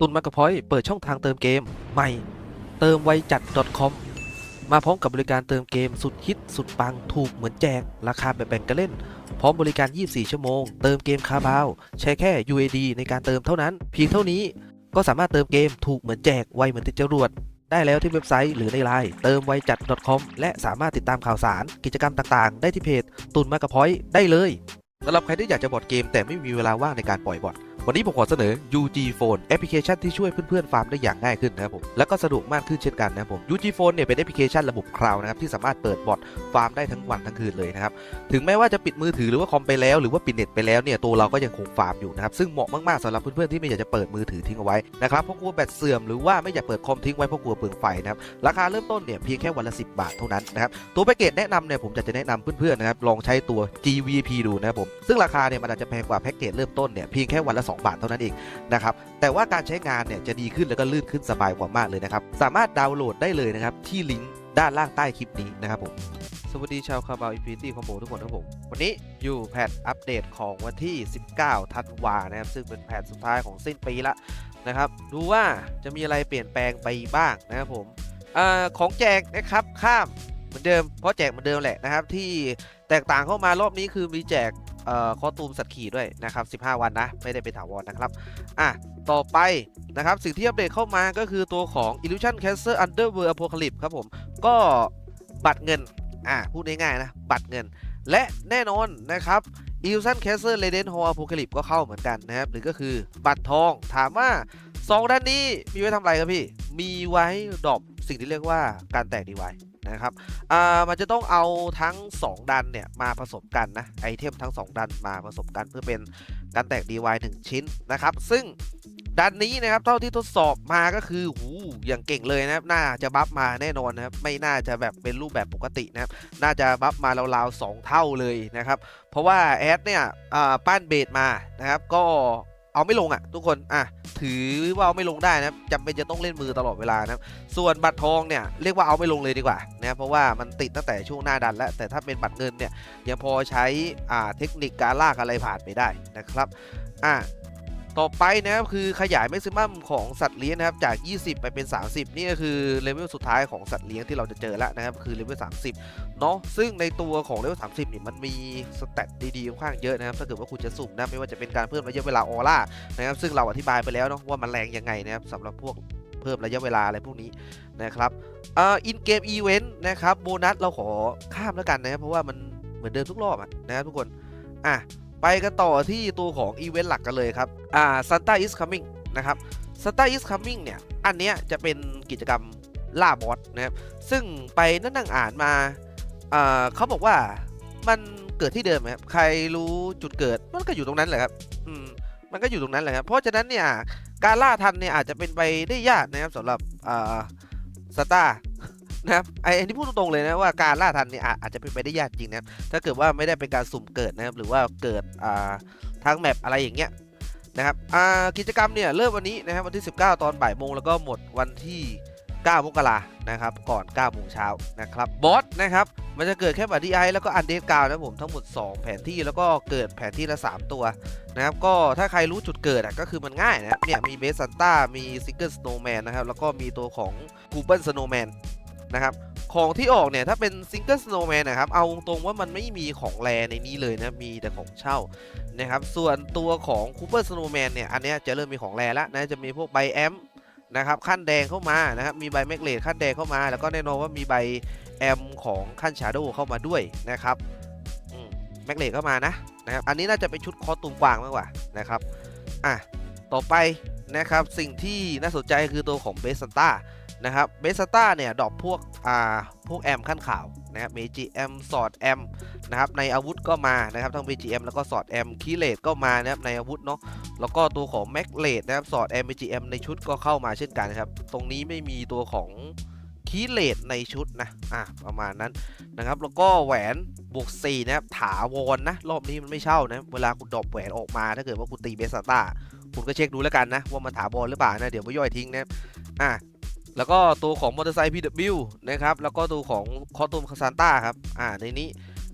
ตุนมากระพอยเปิดช่องทางเติมเกม ใหม่ เติมไวจัด .com มาพร้อมกับบริการเติมเกมสุดฮิตสุดปังถูกเหมือนแจก ราคาแบบแบ่งกันเล่น พร้อมบริการ 24 ชั่วโมง เติมเกมคาบาวใช้แค่ UAD ในการเติมเท่านั้น เพียงเท่านี้ก็สามารถเติมเกมถูกเหมือนแจกไวเหมือนติดจรวด ได้แล้วที่เว็บไซต์หรือในไลน์เติมไวจัด .com และสามารถติดตามข่าวสาร กิจกรรมต่างๆ ได้ที่เพจตุนมากระพอยได้เลยสำหรับใครที่อยากจะบอดเกมแต่ไม่มีเวลาว่างในการปล่อยบอท วันนี้ผมขอเสนอ UG Phone แอปพลิเคชันที่ช่วยเพื่อนๆฟาร์มได้อย่างง่ายขึ้นนะครับผม และก็สะดวกมากขึ้นเช่นกันนะครับผม UG Phone เนี่ยเป็นแอปพลิเคชันระบบคลาวด์นะครับที่สามารถเปิดบอทฟาร์มได้ทั้งวันทั้งคืนเลยนะครับ ถึงแม้ว่าจะปิดมือถือหรือว่าคอมไปแล้ว หรือว่าปิดเน็ตไปแล้วเนี่ยตัวเราก็ยังคงฟาร์มอยู่นะครับซึ่งเหมาะมากๆสำหรับเพื่อนๆที่ไม่อยากจะเปิดมือถือทิ้งเอาไว้นะครับเพราะกลัวแบตเสื่อมหรือว่าไม่อยากเปิดคอมทิ้งไว้เพราะกลัวเปลืองไฟนะครับราคาเริ่มต้นเนี่ยเพียงแค่วันละ 10 บาทเท่านั้นนะครับตัวแพ็กเกจแนะนำเนี่ยผมจะจะแนะนำเพื่อนๆนะครับลองใช้ตัว GVP ดูนะครับผมซึ่งราคาเนี่ยมันอาจจะแพงกว่าแพ็กเกจเริ่มต้นเนี่ยเพียงแค่วันละ2 บาทเท่านั้นเองนะครับแต่ว่าการใช้งานเนี่ยจะดีขึ้นแล้วก็ลื่นขึ้นสบายกว่ามากเลยนะครับสามารถดาวน์โหลดได้เลยนะครับที่ลิงก์ด้านล่างใต้คลิปนี้นะครับผมสวัสดีชาวคาบาวอินฟินิตี้คอมโบทุกคนครับผม วันนี้อยู่แพทอัปเดตของวันที่ 19 ธันวานะครับ ซึ่งเป็นแพทสุดท้ายของสิ้นปีละนะครับ ดูว่าจะมีอะไรเปลี่ยนแปลงไปบ้างนะครับผมอของแจกนะครับข้ามเหมือนเดิม เพราะแจกเหมือนเดิมแหละนะครับ ที่แตกต่างเข้ามารอบนี้คือมีแจก เอ่อคอตูมสัตว์ขี่ด้วยนะครับ 15 วันนะ ไม่ได้เป็นถาวรนะครับ อะ ต่อไปนะครับ สิ่งที่อัปเดตเข้ามาก็คือตัวของ Illusion Caster Underworld Apocalypse ครับผม ก็บัตรเงิน อะ พูดง่ายๆนะ บัตรเงิน และแน่นอนนะครับ Illusion Caster Legend Hall Apocalypse ก็เข้าเหมือนกันนะครับ หรือก็คือบัตรทองถามว่า 2 ด้านนี้มีไว้ทำอะไรครับพี่ มีไว้ดรอปสิ่งที่เรียกว่าการแตกดีไว นะครับอ่ามันจะต้องเอาทั้ง 2 ดันเนี่ยมาผสมกันนะไอเทมทั้ง 2 ดันมาผสมกันเพื่อเป็นการแตก DY 1 ชิ้นนะครับ ซึ่งดันนี้นะครับเท่าที่ทดสอบมาก็คือหูอย่างเก่งเลยนะครับน่าจะบัฟมาแน่นอนนะครับไม่น่าจะแบบเป็นรูปแบบปกตินะครับน่าจะบัฟมาราวๆ2เท่าเลยนะครับเพราะว่าแอดเนี่ยป้านเบสมานะครับก็เอาไม่ลงอะทุกคนอะ ถือว่าเอาไม่ลงได้นะจำเป็นจะต้องเล่นมือตลอดเวลานะส่วนบัตรทองเนี่ยเรียกว่าเอาไม่ลงเลยดีกว่านะเพราะว่ามันติดตั้งแต่ช่วงหน้าดันแล้วแต่ถ้าเป็นบัตรเงินเนี่ยยังพอใช้อ่าเทคนิคการลากอะไรผ่านไปได้นะครับอะ ต่อไปนะครับคือขยายแม็กซิมัมของสัตว์เลี้ยงนะครับจาก 20 ไปเป็น 30 นี่ก็คือเลเวลสุดท้ายของสัตว์เลี้ยงที่เราจะเจอแล้วนะครับคือเลเวล 30 เนาะซึ่งในตัวของเลเวล 30นี่มันมีสเตตดีๆค่อนข้างเยอะนะครับถ้าเกิดว่าคุณจะสุ่มนะไม่ว่าจะเป็นการเพิ่มระยะเวลาออร่านะครับซึ่งเราอธิบายไปแล้วเนาะว่ามันแรงยังไงนะครับสำหรับพวกเพิ่มระยะเวลาอะไรพวกนี้นะครับอ่าอินเกมอีเวนต์นะครับโบนัสเราขอข้ามแล้วกันนะครับเพราะว่ามันเหมือนเดิมทุกรอบอะนะครับทุกคนอะ ไปกันต่อที่ตัวของอีเวนต์หลักกันเลยครับ อ่า Santa is coming นะครับ Santa is coming เนี่ย อันเนี้ยจะเป็นกิจกรรมล่าบอสนะครับ ซึ่งไปนั่งนั่งอ่านมาอ่าเขาบอกว่ามันเกิดที่เดิมครับ ใครรู้จุดเกิดมันก็อยู่ตรงนั้นแหละครับ อืม มันก็อยู่ตรงนั้นแหละครับ เพราะฉะนั้นเนี่ยการล่าทันเนี่ยอาจจะเป็นไปได้ยากนะครับสำหรับอ่าสตาร์ นะครับไอ้อันนี้พูดตรงๆเลยนะว่าการล่าทันเนี่ยอาจจะเป็นไปได้ยากจริงนะถ้าเกิดว่าไม่ได้เป็นการสุ่มเกิดนะครับหรือว่าเกิดอ่าทางแมปอะไรอย่างเงี้ยนะครับอ่ากิจกรรมเนี่ยเริ่มวันนี้นะครับวันที่ 19 ตอนบ่ายโมงแล้วก็หมดวันที่9มกรานะครับ ก่อน9โมงเช้านะครับ บอสนะครับ มันจะเกิดแค่บัตรดีไอแล้วก็อันเดสกาวนะผมทั้งหมด 2 แผนที่แล้วก็เกิดแผนที่ละ 3 ตัวนะครับ ก็ถ้าใครรู้จุดเกิดอะก็คือมันง่ายนะเนี่ยมีเบสซันต้ามีซิงเกิลสโนว์แมนนะครับ แล้วก็มีตัวของกูเบิลสโนว์แมน นะครับของที่ออกเนี่ยถ้าเป็นซิงเกิลสโนว์แมนนะครับเอาตรงว่ามันไม่มีของแรในนี้เลยนะมีแต่ของเช่านะครับส่วนตัวของคูเปอร์สโนว์แมนเนี่ยอันนี้จะเริ่มมีของแรแล้วนะจะมีพวกใบแอมนะครับขั้นแดงเข้ามานะครับมีใบแมกเลดขั้นแดงเข้ามา แล้วก็แน่นอนว่ามีใบแอมของขั้นชาโดว์เข้ามาด้วยนะครับแมกเลดเข้ามานะนะครับอันนี้น่าจะเป็นชุดคอตูมกวางมากกว่านะครับอะต่อไปนะครับสิ่งที่น่าสนใจคือตัวของเบสซันตา นะครับเบสตาเนี่ยดอปพวกอ่าพวกแอมขั้นข่าวนะครับเมจิแอมสอดแอมนะครับในอาวุธก็มานะครับทั้ง BGM แล้วก็สอดแอมคีเลตก็มานะครับในอาวุธเนาะแล้วก็ตัวของแม็กเลดนะครับสอดแอม BGM ในชุดก็เข้ามาเช่นกันนครับตรงนี้ไม่มีตัวของคีเลตในชุดนะอะประมาณนั้นนะครับแล้วก็แหวนบวก4นะครับถาวรนะรอบนี้มันไม่เช่านะเวลาคุณดรอปแหวนออกมาถ้าเกิดว่าคุณตีเบสตาคุณก็เช็คดูแล้วกันนะว่ามันถาวรหรือเปล่านะเดี๋ยวไม่ย่อยทิ้งนะอะ แล้วก็ตัวของมอเตอร์ไซค์ PW นะครับ แล้วก็ตัวของคอตูมคาซานต้าครับ อ่า ในนี้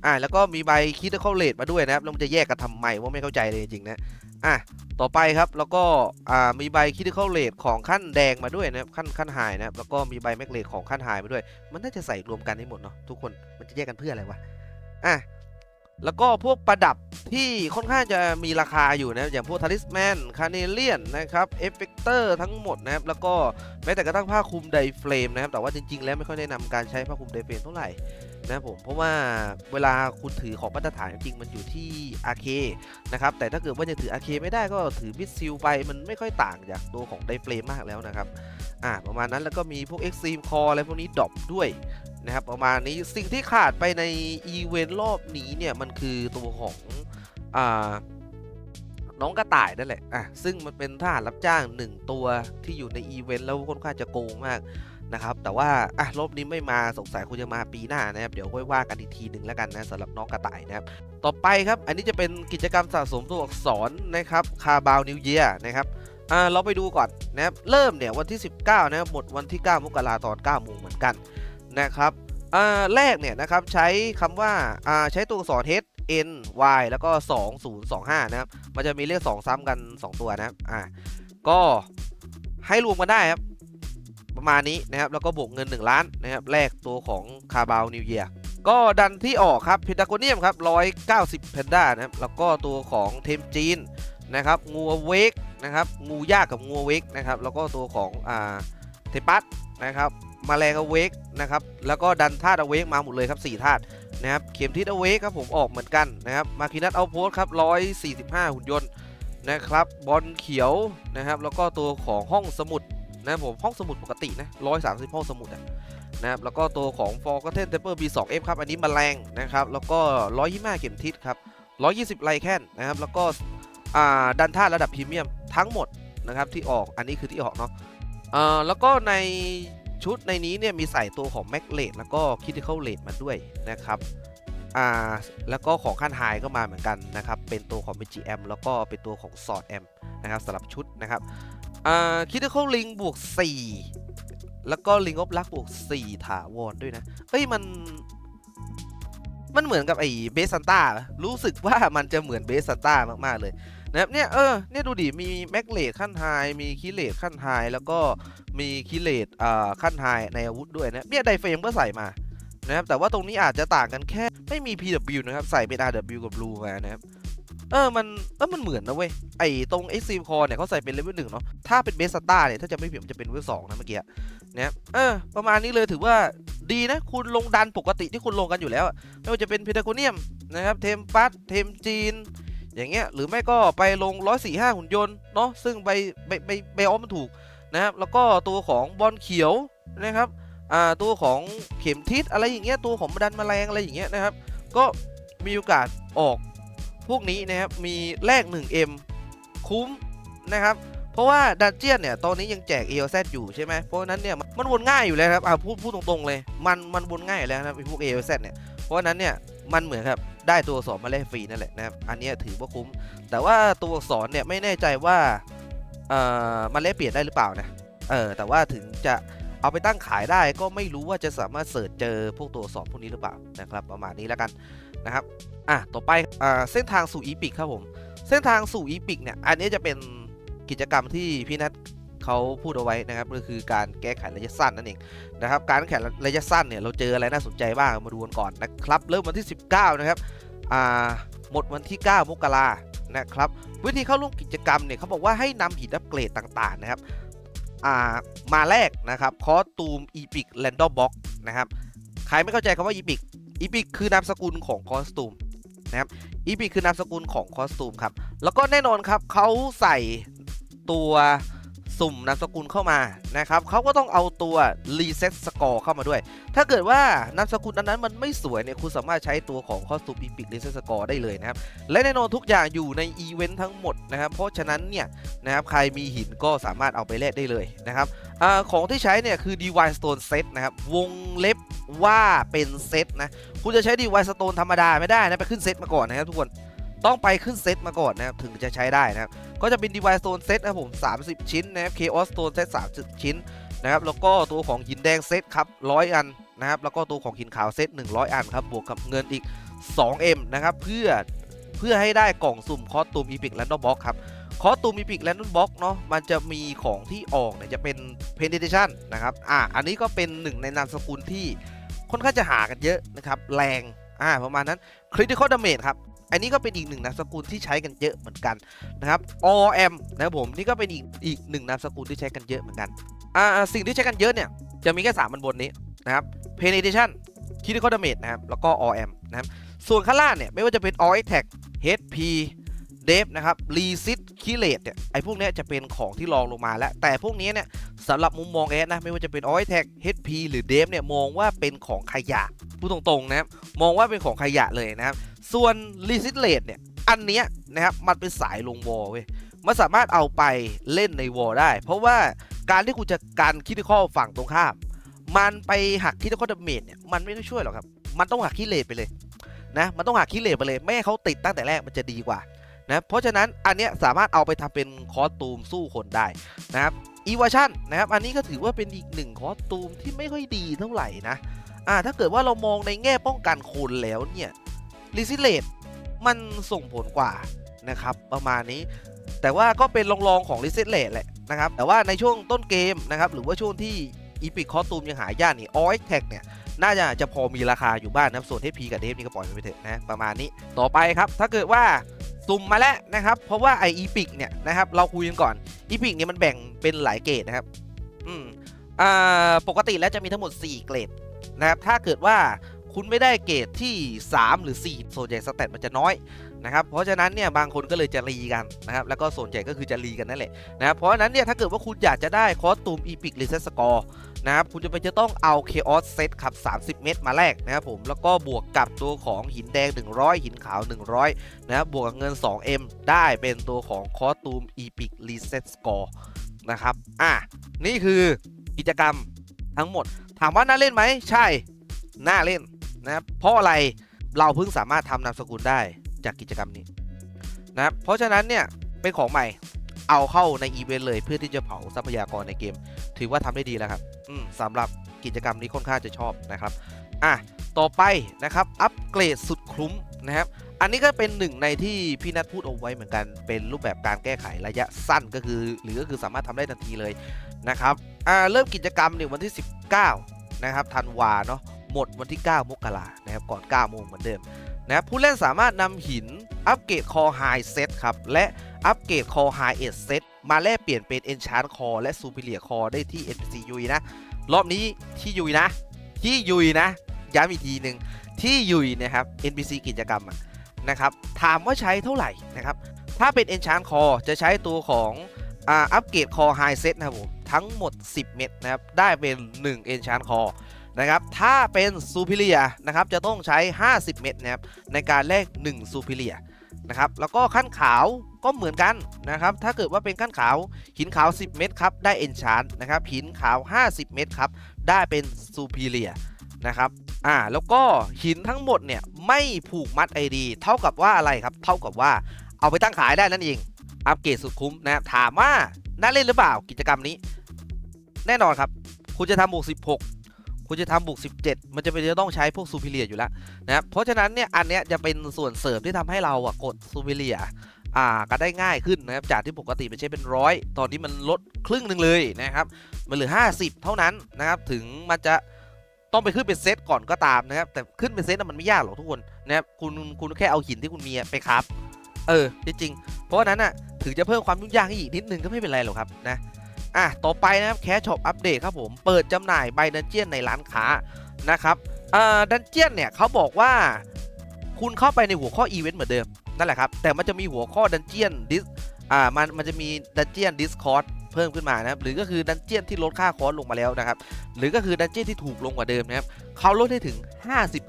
อ่า แล้วก็มีใบคิดเข้าเลทมาด้วยนะครับ แล้วมันจะแยกกันทำไมว่าไม่เข้าใจเลยจริงๆนะ อะ ต่อไปครับ แล้วก็ อ่า มีใบคิดเข้าเลทของขั้นแดงมาด้วยนะครับ ขั้นขั้นไฮนะครับ แล้วก็มีใบแม็กเลทของขั้นไฮมาด้วย มันน่าจะใส่รวมกันให้หมดเนาะทุกคน มันจะแยกกันเพื่ออะไรวะ อะ แล้วก็พวกประดับที่ค่อนข้างจะมีราคาอยู่นะอย่างพวกทาริสแมนคาเนเลียนนะครับเอฟเฟกเตอร์ทั้งหมดนะครับแล้วก็แม้แต่กระทั่งผ้าคลุมไดเฟรมนะครับแต่ว่าจริง ๆ แล้วไม่ค่อยแนะนำการใช้ผ้าคลุมไดเฟรมเท่าไหร่นะครับผมเพราะว่าเวลาคุณถือของมาตรฐานจริงมันอยู่ที่ RK นะครับแต่ถ้าเกิดว่าจะถือ RK ไม่ได้ก็ถือมิดซิลไปมันไม่ค่อยต่างจากตัวของไดเฟรมมากแล้วนะครับอ่าประมาณนั้นแล้วก็มีพวก Extreme Core อะไรพวกนี้ดรอปด้วย นะครับประมาณนี้สิ่งที่ขาดไปในอีเวนต์รอบนี้เนี่ยมันคือตัวของอ่าน้องกระต่ายนั่นแหละอะซึ่งมันเป็นทหารรับจ้างหนึ่งตัวที่อยู่ในอีเวนต์แล้วค่อนข้างจะโกงมากนะครับแต่ว่าอะรอบนี้ไม่มาสงสัยคุณจะมาปีหน้านะครับ เดี๋ยวค่อยว่ากันอีกทีหนึ่งแล้วกันนะสำหรับน้องกระต่ายนะครับ ต่อไปครับอันนี้จะเป็นกิจกรรมสะสมตัวอักษรนะครับคาบาวนิวเยียนะครับอ่าเราไปดูก่อนนะครับเริ่มเนี่ยวันที่ 19 นะครับหมดวันที่ 9 มกราตอน9โมงเหมือนกัน นะครับแรกเนี่ยนะครับใช้คำว่าใช้ตัวอักษร H N Y แล้วก็ 2025 นะครับ มันจะมีเลข 2 ซ้ำกัน 2 ตัวนะครับอ่าก็ให้รวมกันได้ครับ ประมาณนี้นะครับ แล้วก็บวกเงิน 1 ล้านนะครับแลกตัวของคาบาวนิวเยียก็ดันที่ออกครับพิตาโกเนียมครับ 190 เพนด้านะครับ แล้วก็ตัวของเทมจีนนะครับงูเวกนะครับงูยากกับงูเวกนะครับ แล้วก็ตัวของอ่าเทปัส นะครับมาแรงอเวกนะครับแล้วก็ดันธาตุอเวกมาหมดเลยครับ4ธาตุนะครับเข็มทิศอเวกครับผมออกเหมือนกันนะครับมาคินัทเอาโพสครับ145 หุ่นยนต์นะครับบอลเขียวนะครับแล้วก็ตัวของห้องสมุดนะครับผมห้องสมุดปกตินะ130ห้องสมุดนะครับแล้วก็ตัวของ Forgotten Temper B2F ครับอันนี้มาแรงนะครับแล้วก็125เข็มทิศครับ120 ไลแคนนะครับแล้วก็ดันท่าระดับพรีเมียมทั้งหมดนะครับที่ออกอันนี้คือที่ออกเนาะ อ่าแล้วก็ในชุดในนี้เนี่ยมีใส่ตัวของ Mac r a t e แล้วก็ Critical Rate มาด้วยนะครับอ่าแล้วก็ของขั้นไฮก็มาเหมือนกันนะครับเป็นตัวของ BGM แล้วก็เป็นตัวของ Sword M นะครับสำหรับชุดนะครับอ่าคิดว่เขาลิงบวก 4 แล้วก็ลิงออลักบวก 4 ถาวรด้วยนะเฮ้ยมันมันเหมือนกับไอ้เบสซันต้ารู้สึกว่ามันจะเหมือนเบสซันต้ามาก ๆ เลย นะครับเนี่ยเออเนี่ยดูดิมีแม็กเลดขั้นไฮมีคิเลดขั้นไฮแล้วก็มีคิเลดอ่าขั้นไฮในอาวุธด้วยนะเนี่ยไดเฟรมก็ใส่มานะครับแต่ว่าตรงนี้อาจจะต่างกันแค่ไม่มี PW นะครับใส่เป็น RW กับ Blue มานะครับเออ มัน เออ มันเหมือนนะเว้ย ไอตรง Extreme Core เนี่ยเขาใส่เป็นเลเวลหนึ่งเนาะ ถ้าเป็นเบสตาเนี่ย ถ้าจะไม่ผิดมันจะเป็นเลเวลสองนะเมื่อกี้นะครับเออ ประมาณนี้เลยถือว่าดีนะ คุณลงดันปกติที่คุณลงกันอยู่แล้ว ไม่ว่าจะเป็นเพทาโกเนียมนะครับ เทมปัสเทมจีน อย่างเงี้ยหรือไม่ก็ไปลง 145 หุ่นยนต์เนาะซึ่งใบใบใบใบออฟมันถูกนะครับแล้วก็ตัวของบอลเขียวนะครับอ่าตัวของเข็มทิศอะไรอย่างเงี้ยตัวของดันแมลงอะไรอย่างเงี้ยนะครับ ก็มีโอกาสออกพวกนี้นะครับมีแลก 1M คุ้มนะครับเพราะว่าดันเจียนเนี่ยตอนนี้ยังแจก ALZ อยู่ใช่ไหมเพราะฉะนั้นเนี่ยมันวนง่ายอยู่แล้วครับอ่าพูดพูดตรงๆเลย มันมันวนง่ายอยู่แล้วนะครับไอพวก ALZ เนี่ยเพราะฉะนั้นเนี่ย มันเหมือนครับได้ตัวอักษรมาแลกฟรีนั่นแหละนะครับ อันนี้ถือว่าคุ้ม แต่ว่าตัวอักษรเนี่ยไม่แน่ใจว่าเอ่อมันแลกเปลี่ยนได้หรือเปล่านะเออแต่ว่าถึงจะเอาไปตั้งขายได้ก็ไม่รู้ว่าจะสามารถเสิร์ชเจอพวกตัวสอักษรพวกนี้หรือเปล่านะครับ ประมาณนี้แล้วกันนะครับอะต่อไปอ่าเส้นทางสู่อีพิกครับผม เส้นทางสู่อีพิกเนี่ยอันนี้จะเป็นกิจกรรมที่พี่นัท เขาพูดเอาไว้นะครับก็คือการแก้ไขระยะสั้นนั่นเองนะครับการแก้ไขระยะสั้นเนี่ยเราเจออะไรน่าสนใจบ้างมาดูกันก่อนนะครับ เริ่มวันที่ 19 นะครับอ่าหมดวันที่ 9 มกรานะครับวิธีเข้าร่วมกิจกรรมเนี่ยเขาบอกว่าให้นำหินอัปเกรดต่างๆนะครับอ่ามาแลกนะครับคอสตูมอีพิกแรนดอมบ็อกนะครับใครไม่เข้าใจคำว่าอีพิกอีพิกคือนามสกุลของคอสตูมนะครับอีพีคือนามสกุลของคอสตูมครับแล้วก็แน่นอนครับเขาใส่ตัว สุ่มนามสกุลเข้ามานะครับเขาก็ต้องเอาตัวรีเซ็ตสกอร์เข้ามาด้วย ถ้าเกิดว่านามสกุลนั้นมันไม่สวยเนี่ยคุณสามารถใช้ตัวของคอสตูมอีพิกรีเซ็ตสกอร์ได้เลยนะครับ และแน่นอนทุกอย่างอยู่ในอีเวนต์ทั้งหมดนะครับ เพราะฉะนั้นเนี่ยนะครับใครมีหินก็สามารถเอาไปแลกได้เลยนะครับอของที่ใช้เนี่ยคือ Divine Stone Set นะครับ วงเล็บว่าเป็นเซตนะ คุณจะใช้ Divine Stone ธรรมดาไม่ได้นะ ไปขึ้นเซตมาก่อนนะครับทุกคน ต้องไปขึ้นเซตมาก่อนนะครับถึงจะใช้ได้นะครับก็จะเป็น Divine Stone Set นะผม 30 ชิ้นนะครับ Chaos Stone Set 30 ชิ้นนะครับแล้วก็ตัวของหินแดงเซตครับ100อันนะครับแล้วก็ตัวของหินขาวเซต100 อันครับบวกกับเงินอีก 2M นะครับเพื่อเพื่อให้ได้กล่องสุ่มคอสตูมอีพิกแรนดอมบ็อกครับคอสตูมอีพิกแรนดอมบ็อกเนาะมันจะมีของที่ออกเนี่ยจะเป็นเพนเดชันนะครับอะอันนี้ก็เป็นหนึ่งในนามสกุลที่ค่อนข้างจะหากันเยอะนะครับแรงอ่าประมาณนั้นคริติคอลดาเมจครับ อันนี้ก็เป็นอีกหนึ่งนามสกุลที่ใช้กันเยอะเหมือนกันนะครับ OM นะครับผมนี่ก็เป็นอีกอีกหนึ่งนามสกุลที่ใช้กันเยอะเหมือนกันอ่าสิ่งที่ใช้กันเยอะเนี่ยจะมีแค่สามมันบนนี้นะครับ Penetration Critical Damage นะครับแล้วก็ OM นะครับส่วนข้างล่างเนี่ยไม่ว่าจะเป็น All Attack HP d e v นะครับ Resist k i l a t e เนี่ยไอ้พวกนี้จะเป็นของที่รองลงมาแล้ว แต่พวกนี้เนี่ยสำหรับมุมมองแอดนะไม่ว่าจะเป็น All Attack HP หรือ d e v เนี่ยมองว่าเป็นของขยะพูดตรงๆนะครับมองว่าเป็นของขยะเลยนะครับ ส่วน Resist Rate เนี่ย อันเนี้ยนะครับ มันเป็นสายลงวอลเว้ย มันสามารถเอาไปเล่นในวอลได้ เพราะว่าการที่คุณจะการคิดข้อฝั่งตรงข้าม มันไปหักคิดข้อดาเมจเนี่ย มันไม่ได้ช่วยหรอกครับ มันต้องหักคิเลตไปเลยนะ มันต้องหักคิเลตไปเลย ไม่ให้เขาติดตั้งแต่แรกมันจะดีกว่านะ เพราะฉะนั้นอันเนี้ยสามารถเอาไปทำเป็นคอสตูมสู้คนได้นะครับอีวาชั่นนะครับ อันนี้ก็ถือว่าเป็นอีกหนึ่งคอสตูมที่ไม่ค่อยดีเท่าไหร่นะ อ่า ถ้าเกิดว่าเรามองในแง่ป้องกันคนแล้วเนี่ย รีซิเลตมันส่งผลกว่านะครับประมาณนี้ แต่ว่าก็เป็นรองๆของรีซิเลตแหละนะครับแต่ว่าในช่วงต้นเกมนะครับหรือว่าช่วงที่อีพิคคอตูมยังหายากนี่ออยแท็กเนี่ยน่าจะจะพอมีราคาอยู่บ้างนะครับส่วนเทพีกับเดฟนี่ก็ปล่อยไปเถอะนะประมาณนี้ต่อไปครับถ้าเกิดว่าสุ่มมาแล้วนะครับเพราะว่าไออีพิกเนี่ยนะครับเราคุยกันก่อนอีพิกเนี่ยมันแบ่งเป็นหลายเกรดนะครับอืมอ่าปกติแล้วจะมีทั้งหมด 4 เกรดนะครับถ้าเกิดว่า คุณไม่ได้เกรดที่ 3 หรือ 4 ส่วนใหญ่สแตทมันจะน้อยนะครับเพราะฉะนั้นเนี่ยบางคนก็เลยจะรีกันนะครับแล้วก็ส่วนใหญ่ก็คือจะรีกันนั่นแหละนะครับเพราะฉะนั้นเนี่ยถ้าเกิดว่าคุณอยากจะได้คอสตูม Epic Reset Score นะครับคุณจะไปจะต้องเอา Chaos Set ครับ 30 เม็ดมาแลกนะครับผมแล้วก็บวกกับตัวของหินแดง 100 หินขาว 100นะครับบวกกับเงิน 2M ได้เป็นตัวของคอสตูม Epic Reset Score นะครับอะนี่คือกิจกรรมทั้งหมด ถามว่าน่าเล่นไหมใช่ น่าเล่น นะครับเพราะอะไรเราเพิ่งสามารถทำนามสกุลได้จากกิจกรรมนี้นะครับเพราะฉะนั้นเนี่ยเป็นของใหม่เอาเข้าในอีเวนต์เลยเพื่อที่จะเผาทรัพยากรในเกม ถือว่าทำได้ดีแล้วครับอืมสำหรับกิจกรรมนี้ค่อนข้างจะชอบนะครับอะต่อไปนะครับอัปเกรดสุดคุ้มนะครับอันนี้ก็เป็นหนึ่งในที่พี่นัทพูดเอาไว้เหมือนกันเป็นรูปแบบการแก้ไขระยะสั้นก็คือ หรือก็คือสามารถทำได้ทันทีเลยนะครับอ่าเริ่มกิจกรรมเนี่ยวันที่ 19 นะครับธันวาเนาะ หมดวันที่ 9 มกรานะครับก่อน 9 โมงเหมือนเดิมนะครับผู้เล่นสามารถนำหินอัปเกรดคอไฮเซตครับ และอัปเกรดคอไฮเอเซตมาแลกเปลี่ยนเป็น e n c h a n t คอและ Superior คอได้ที่ NPC ยุยนะ รอบนี้ที่ยุยนะ ที่ยุยนะ ย้ำอีกทีหนึ่งที่ยุยนะครับ NPC กิจกรรมนะครับถามว่าใช้เท่าไหร่นะครับถ้าเป็น Enchant Core จะใช้ตัวของอัปเกรด Core High Set นะครับผมทั้งหมด 10 เม็ดนะครับได้เป็น1 Enchant Core น นะครับ ถ้าเป็น Superior นะครับ จะต้องใช้ 50 เม็ดนะครับ ในการแลก1 Superior นะครับ แล้วก็ขั้นขาวก็เหมือนกันนะครับ ถ้าเกิดว่าเป็นขั้นขาวหินขาว 10 เม็ดครับ ได้ Enchant นะครับ หินขาว 50 เม็ดครับ ได้เป็น Superior นะครับ อ่า แล้วก็หินทั้งหมดเนี่ยไม่ผูกมัด ID เท่ากับว่าอะไรครับ เท่ากับว่าเอาไปตั้งขายได้นั่นเอง อัปเกรดสุดคุ้มนะครับ ถามว่าน่าเล่นหรือเปล่ากิจกรรมนี้ แน่นอนครับ คุณจะทำบวก16 คุณจะทำบวก 17 มันจะเป็นจะต้องใช้พวกซูเปอร์เรียอยู่แล้วนะครับเพราะฉะนั้นเนี่ยอันเนี้ยจะเป็นส่วนเสริมที่ทำให้เราอะกดซูเปอร์เรียอ่าก็ได้ง่ายขึ้นนะครับจากที่ปกติมันใช้เป็นร้อยตอนนี้มันลดครึ่งหนึ่งเลยนะครับมันเหลือ 50 เท่านั้นนะครับถึงมันจะต้องไปขึ้นเป็นเซตก่อนก็ตามนะครับแต่ขึ้นเป็นเซตน่ะมันไม่ยากหรอกทุกคนนะครับคุณคุณแค่เอาหินที่คุณมีไปครับ เออจริงๆเพราะฉะนั้นอะถึงจะเพิ่มความยุ่งยากให้อีกนิดนึงก็ไม่เป็นไรหรอกครับนะ อะต่อไปนะครับแคชช็อปอัปเดตครับผมเปิดจำหน่ายใบดันเจียนในร้านค้านะครับอ่อดันเจียนเนี่ยเขาบอกว่าคุณเข้าไปในหัวข้ออีเวนต์เหมือนเดิมนั่นแหละครับ แต่มันจะมีหัวข้อดันเจียนดิสอ่ามันมันจะมีดันเจียนดิสคอร์ดเพิ่มขึ้นมานะครับหรือก็คือดันเจียนที่ลดค่าคอร์สลงมาแล้วนะครับหรือก็คือดันเจียนที่ถูกลงกว่าเดิมนะครับเขาลดให้ถึง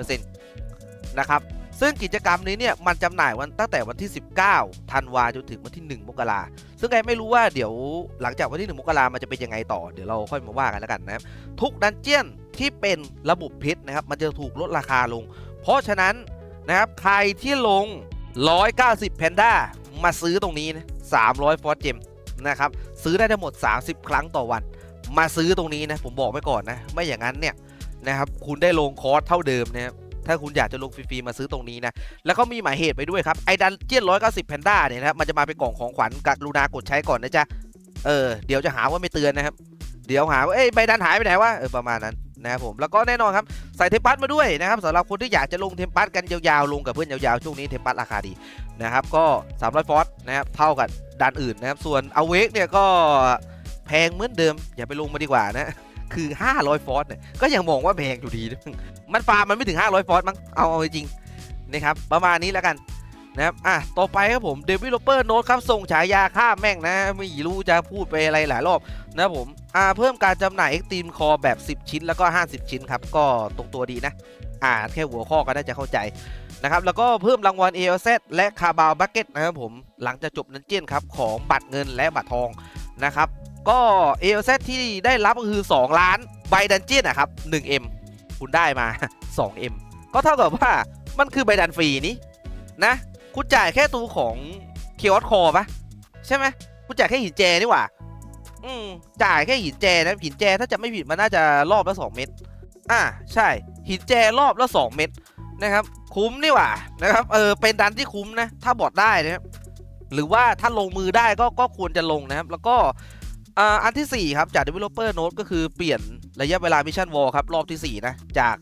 50%นะครับ ซึ่งกิจกรรมนี้เนี่ยมันจำหน่ายวันตั้งแต่วันที่ 19ธันวาจนถึงวันที่ 1 มกราซึ่งไงไม่รู้ว่าเดี๋ยวหลังจากวันที่ 1 มกรามันจะเป็นยังไงต่อเดี๋ยวเราค่อยมาว่ากันแล้วกันนะครับทุกดันเจียนที่เป็นระบบพชรนะครับมันจะถูกลดราคาลง เพราะฉะนั้นนะครับใครที่ลง 190 แพนด้ามาซื้อตรงนี้นะ300 ฟอสเจมนะครับซื้อได้ทั้งหมด 30 ครั้งต่อวัน มาซื้อตรงนี้นะผมบอกไว้ก่อนนะไม่อย่างนั้นเนี่ยนะครับคุณได้ลงคอร์สเท่าเดิมนะครับ ถ้าคุณอยากจะลงฟรีๆมาซื้อตรงนี้นะ แล้วเขามีหมายเหตุไปด้วยครับไอ้ดันเจียนร้อยเก้าสิบแพนด้าเนี่ยนะครับมันจะมาเป็นกล่องของขวัญกรุณากดใช้ก่อนนะจ๊ะเออเดี๋ยวจะหาว่าไม่เตือนนะครับเดี๋ยวหาว่าเอ้ยใบดันหายไปไหนวะเออประมาณนั้นนะครับผมแล้วก็แน่นอนครับใส่เทมปัสมาด้วยนะครับสำหรับคนที่อยากจะลงเทมปัสกันยาวๆลงกับเพื่อนยาวๆช่วงนี้เทมปัสราคาดีนะครับก็300ฟอสนะครับเท่ากับดันอื่นนะครับส่วนอเวกเนี่ยก็แพงเหมือนเดิมอย่าไปลงมาดีกว่านะ คือ 500 ฟอสเนี่ยก็ยังมองว่าแพงอยู่ดี มันฟาร์มมันไม่ถึง 500 ฟอสมั้งเอาเอาจริงนะครับประมาณนี้แล้วกันนะครับอะต่อไปครับผม Developer Note ครับส่งฉายาฆ่าแม่งนะ ไม่รู้จะพูดไปอะไรหลายรอบนะผมอ่าเพิ่มการจำหน่าย Extreme Core แบบ 10 ชิ้นแล้วก็ 50 ชิ้นครับ ก็ตรงตัวดีนะ อ่าแค่หัวข้อก็น่าจะเข้าใจนะครับแล้วก็เพิ่มรางวัล ALZ และคาบาวบักเก็ตนะครับผมหลังจากจบนันเจียนครับของบัตรเงินและบัตรทองนะครับ ก็ ALZ ที่ได้รับก็คือ 2 ล้านใบดันเจียนนะครับ 1M คุณได้มา 2M ก็เท่ากับว่ามันคือใบดันฟรีนี้นะ คุณจ่ายแค่ตัวของเคียร์คอปะใช่ไหมคุณจ่ายแค่หินแจนี่หว่า อืมจ่ายแค่หินแจนะหินแจถ้าจะไม่ผิดมันน่าจะรอบละสองเม็ดอ่าใช่ หินแจรอบละสองเม็ดนะครับ คุ้มนี่หว่านะครับเออเป็นดันที่คุ้มนะ ถ้าบอดได้นะครับหรือว่าถ้าลงมือได้ก็ก็ควรจะลงนะครับ แล้วก็ อันทีสี่ 4 ครับ จาก Developer Note ก็คือเปลี่ยนระยะเวลามิชชั่นวอลครับ รอบทีสี่ 4 นะ จาก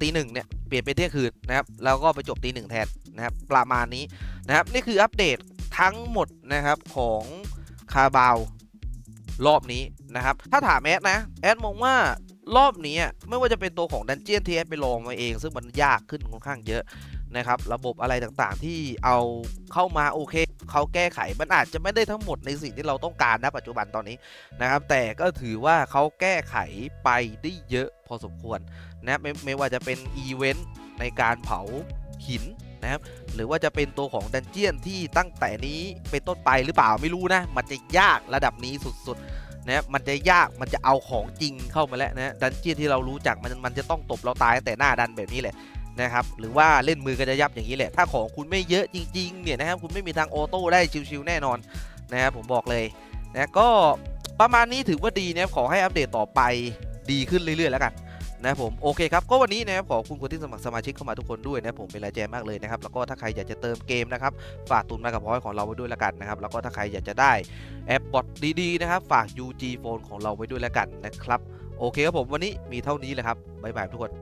ตีหนึ่งเนี่ย เปลี่ยนเป็นเที่ยงคืนนะครับ แล้วก็ไปจบตีหนึ่งแทนนะครับ ประมาณนี้นะครับ นี่คืออัปเดตทั้งหมดนะครับของคาบาวรอบนี้นะครับ ถ้าถามแอดนะ แอดมองว่ารอบนี้ไม่ว่าจะเป็นตัวของดันเจียนที่แอดไปลองมาเอง ซึ่งมันยากขึ้นค่อนข้างเยอะนะครับ ระบบอะไรต่างๆที่เอาเข้ามาโอเค เขาแก้ไขมันอาจจะไม่ได้ทั้งหมดในสิ่งที่เราต้องการนะปัจจุบันตอนนี้นะครับ แต่ก็ถือว่าเขาแก้ไขไปได้เยอะพอสมควรนะไม่ไม่ว่าจะเป็นอีเวนต์ในการเผาหินนะครับหรือว่าจะเป็นตัวของดันเจียนที่ตั้งแต่นี้เป็นต้นไปหรือเปล่าไม่รู้นะ มันจะยากระดับนี้สุดๆนะครับมันจะยากมันจะเอาของจริงเข้ามาแล้วนะดันเจียนที่เรารู้จักมันมันจะต้องตบเราตายตั้งแต่หน้าดันแบบนี้แหละ นะครับหรือว่าเล่นมือกันจะยับอย่างนี้แหละ ถ้าของคุณไม่เยอะจริงๆเนี่ยนะครับคุณไม่มีทางออโต้ได้ชิวๆแน่นอนนะครับผมบอกเลยนะก็ประมาณนี้ถือว่าดีนะครับขอให้อัปเดตต่อไปดีขึ้นเรื่อยๆแล้วกันนะครับผมโอเคครับก็วันนี้นะครับขอบคุณคนที่สมัครสมาชิกเข้ามาทุกคนด้วยนะครับผมเป็นรายแจมากเลยนะครับแล้วก็ถ้าใครอยากจะเติมเกมนะครับฝากตุนมากับพอยของเราไว้ด้วยละกันนะครับแล้วก็ถ้าใครอยากจะได้แอปบอทดีๆนะครับฝาก UG Phone ของเราไว้ด้วยละกันนะครับโอเคครับผมวันนี้มีเท่านี้แหละครับบ๊ายบายทุกคน